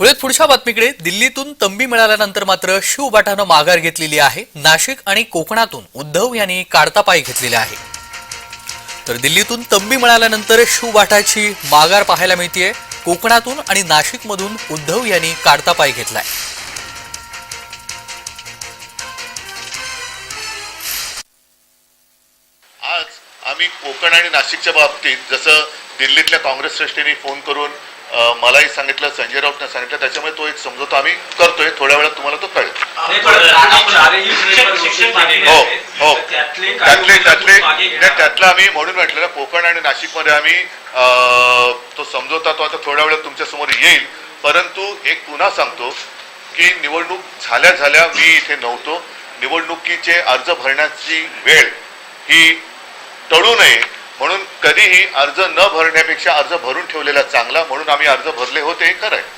वळूयात पुढच्या बातमीकडे. दिल्लीतून तंबी मिळाल्यानंतर मात्र शिवबाटानं माघार घेतलेली आहे. नाशिक आणि कोकणातून उद्धव यांनी काढता पाय घेतलेले आहे. तर दिल्लीतून तंबी मिळाल्यानंतर शिवबाटाची माघार पाहायला मिळतीये. कोकणातून आणि नाशिकमधून उद्धव यांनी काढता पाय घेतलाय. आज आम्ही कोकण आणि नाशिकच्या बाबतीत जसं दिल्लीतल्या काँग्रेस श्रेष्ठींनी फोन करून मलाही सांगितलं संजय राऊतने सांगितलं त्याच्यामुळे तो एक समजोता आम्ही करतोय थोड्या वेळात तुम्हाला तो कळेल. हो. हो. त्यातले त्यातले त्यातले आम्ही म्हणून म्हटलं ना कोकण आणि नाशिकमध्ये आम्ही तो समजोता तो आता थोड्या वेळात तुमच्यासमोर येईल. परंतु एक पुन्हा सांगतो की निवडणूक झाल्या झाल्या मी इथे नव्हतो. निवडणुकीचे अर्ज भरण्याची वेळ ही टळू नये. म्हणून कधीही अर्ज न भरण्यापेक्षा अर्ज भरून ठेवलेला चांगला म्हणून आम्ही अर्ज भरले होते हे खरं आहे.